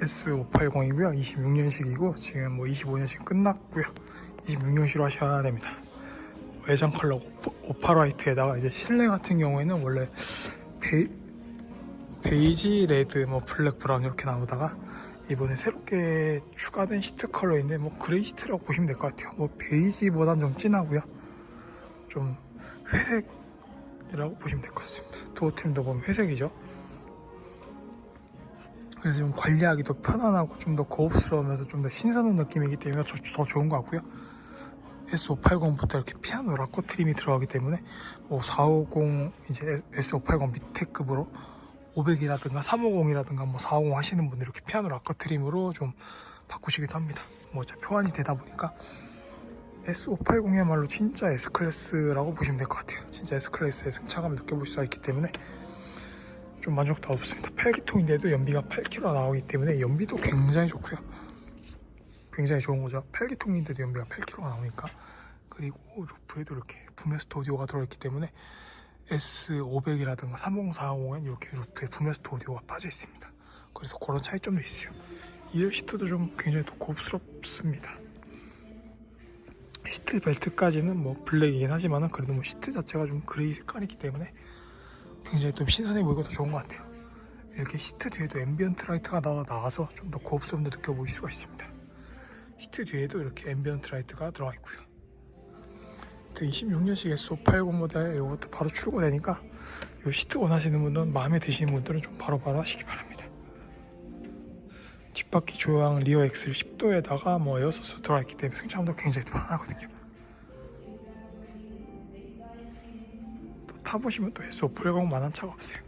S580이고요. 26년식이고 지금 뭐 25년식 끝났고요. 26년식으로 하셔야 됩니다. 외장 컬러 오파- 오파라이트에다가 이제 실내 같은 경우에는 원래 베, 베이지, 레드, 뭐 블랙, 브라운 이렇게 나오다가 이번에 새롭게 추가된 시트 컬러인데 뭐 그레이 시트라고 보시면 될 것 같아요. 뭐 베이지보단 좀 진하고요. 좀 회색이라고 보시면 될 것 같습니다. 도어 트림도 보면 회색이죠. 그래서 좀 관리하기도 편안하고 좀 더 고급스러우면서 좀 더 신선한 느낌이기 때문에 저- 더 좋은 것 같고요. S580부터 이렇게 피아노 락커 트림이 들어가기 때문에 뭐 450 이제 S580 밑에 급으로 500이라든가 350이라든가 뭐 450 하시는 분들 이렇게 피아노 락커 트림으로 좀 바꾸시기도 합니다. 뭐 어차피 호환이 되다 보니까 S580이야말로 진짜 S 클래스라고 보시면 될 것 같아요. 진짜 S 클래스의 승차감을 느껴볼 수가 있기 때문에 좀 만족도가 높습니다. 8기통인데도 연비가 8km 나오기 때문에 연비도 굉장히 좋고요. 굉장히 좋은 거죠. 8기통인데도 연비가 8km가 나오니까 그리고 루프에도 이렇게 부메스트 오디오가 들어있기 때문에 S500이라든가 3040엔 이렇게 루프에 부메스트 오디오가 빠져 있습니다. 그래서 그런 차이점도 있어요. 2열 시트도 좀 굉장히 또 고급스럽습니다. 시트 벨트까지는 뭐 블랙이긴 하지만은 그래도 뭐 시트 자체가 좀 그레이 색깔이기 때문에 굉장히 좀 신선해 보이고 더 좋은 것 같아요. 이렇게 시트 뒤에도 앰비언트 라이트가 나, 나와서 좀 더 고급스러움도 느껴보일 수가 있습니다. 시트 뒤에도 이렇게 앰비언트 라이트가 들어가 있고요. 26년식 S580 모델 이것도 바로 출고되니까 이 시트 원하시는 분은 마음에 드시는 분들은 좀 바로바로 하시기 바랍니다. 뒷바퀴 조향 리어 엑셀 10도에다가 뭐 에어서스 들어가 있기 때문에 승차감도 굉장히 편하거든요. 타보시면 또 S580 만한 차가 없어요.